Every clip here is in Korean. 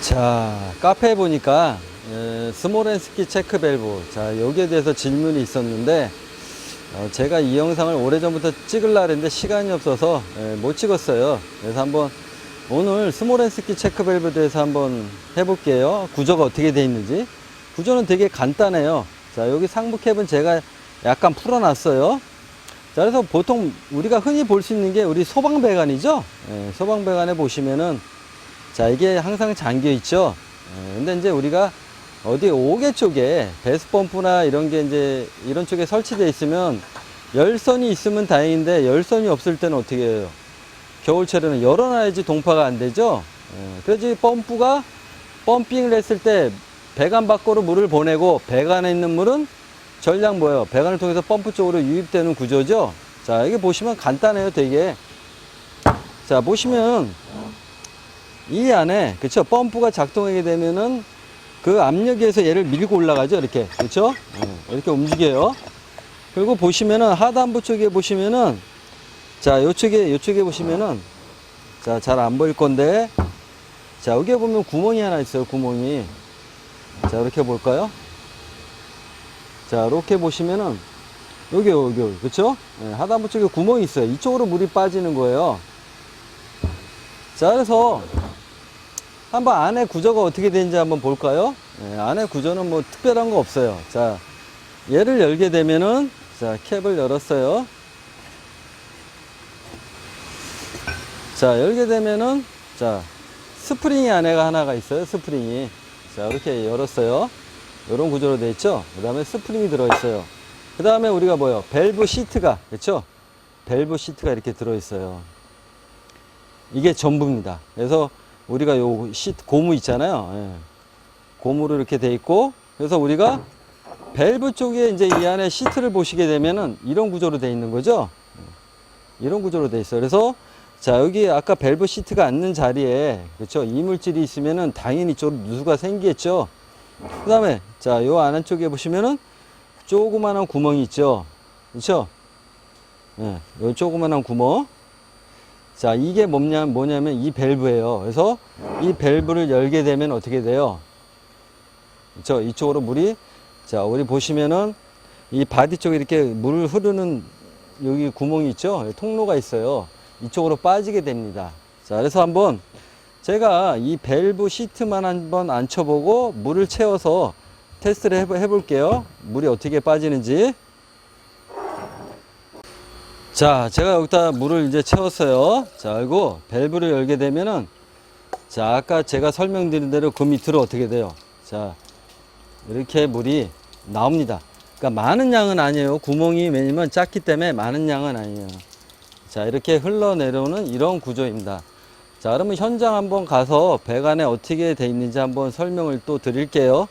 자, 카페에 보니까 에, 스모렌스키 체크 밸브. 자, 여기에 대해서 질문이 있었는데 어, 제가 이 영상을 오래전부터 찍으려 했는데 시간이 없어서 에, 못 찍었어요. 그래서 한번 오늘 스모렌스키 체크 밸브에 대해서 한번 해볼게요. 구조가 어떻게 돼 있는지. 구조는 되게 간단해요. 자, 여기 상부 캡은 제가 약간 풀어놨어요. 자, 그래서 보통 우리가 흔히 볼 수 있는 게 우리 소방배관이죠. 예, 소방배관에 보시면은 자, 이게 항상 잠겨 있죠. 예, 근데 이제 우리가 어디 옥외 쪽에 배스 펌프나 이런 게 이제 이런 쪽에 설치되어 있으면 열선이 있으면 다행인데 열선이 없을 때는 어떻게 해요? 겨울철에는 열어놔야지 동파가 안 되죠. 예, 그래서 이 펌프가 펌핑을 했을 때 배관 밖으로 물을 보내고 배관에 있는 물은 전량 뭐예요? 배관을 통해서 펌프 쪽으로 유입되는 구조죠. 자, 이게 보시면 간단해요, 되게. 자, 보시면 이 안에 그쵸? 펌프가 작동하게 되면은 그 압력에서 얘를 밀고 올라가죠 이렇게. 예, 이렇게 움직여요. 그리고 보시면은 하단부 쪽에 보시면은 자 요쪽에 요쪽에 보시면은 자 잘 안 보일 건데 자 여기에 보면 구멍이 하나 있어요 구멍이. 자 이렇게 볼까요? 자 이렇게 보시면은 여기 여기 그쵸? 예, 하단부 쪽에 구멍이 있어요. 이쪽으로 물이 빠지는 거예요. 자 그래서 한번 안에 구조가 어떻게 되는지 한번 볼까요? 예, 안에 구조는 뭐 특별한 거 없어요. 자, 얘를 열게 되면은, 자, 캡을 열었어요. 자, 열게 되면은, 자, 스프링이 안에가 하나가 있어요. 스프링이. 자, 이렇게 열었어요. 이런 구조로 돼 있죠? 그 다음에 스프링이 들어 있어요. 그 다음에 우리가 뭐요? 밸브 시트가, 그렇죠? 밸브 시트가 이렇게 들어 있어요. 이게 전부입니다. 그래서 우리가 요 시트 고무 있잖아요. 예. 고무로 이렇게 돼 있고 그래서 우리가 밸브 쪽에 이제 이 안에 시트를 보시게 되면은 이런 구조로 돼 있는 거죠. 예. 이런 구조로 돼 있어요. 그래서 자 여기 아까 밸브 시트가 앉는 자리에 그렇죠 이물질이 있으면은 당연히 이쪽으로 누수가 생기겠죠. 그다음에 자요 안쪽에 보시면은 조그만한 구멍이 있죠. 그렇죠? 예, 요 조그만한 구멍. 자, 이게 뭐냐, 뭐냐면 이 밸브예요. 그래서 이 밸브를 열게 되면 어떻게 돼요? 저 이쪽으로 물이 자, 우리 보시면은 이 바디 쪽에 이렇게 물 흐르는 여기 구멍이 있죠? 통로가 있어요. 이쪽으로 빠지게 됩니다. 자, 그래서 한번 제가 이 밸브 시트만 한번 앉혀보고 물을 채워서 테스트를 해볼게요. 물이 어떻게 빠지는지. 자, 제가 여기다 물을 이제 채웠어요. 자, 그리고 밸브를 열게 되면은 자, 아까 제가 설명드린 대로 그 밑으로 어떻게 돼요? 자, 이렇게 물이 나옵니다. 그러니까 많은 양은 아니에요. 구멍이 왜냐면 작기 때문에 많은 양은 아니에요. 자, 이렇게 흘러내려오는 이런 구조입니다. 자, 그러면 현장 한번 가서 배관에 어떻게 돼 있는지 한번 설명을 또 드릴게요.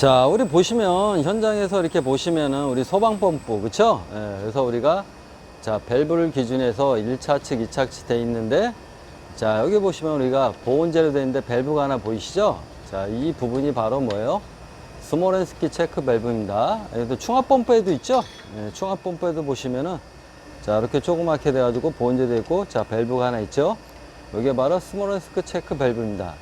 자, 우리 보시면 현장에서 이렇게 보시면은 우리 소방 펌프, 그쵸? 예, 그래서 우리가 자, 밸브를 기준해서 1차 측, 2차 측 돼 있는데 자, 여기 보시면 우리가 보온재로 돼 있는데 밸브가 하나 보이시죠? 자, 이 부분이 바로 뭐예요? 스모렌스키 체크 밸브입니다. 그래도 충압 펌프에도 있죠? 예, 충압 펌프에도 보시면은 자, 이렇게 조그맣게 돼 가지고 보온재 돼 있고 자, 밸브가 하나 있죠? 이게 바로 스모렌스키 체크 밸브입니다.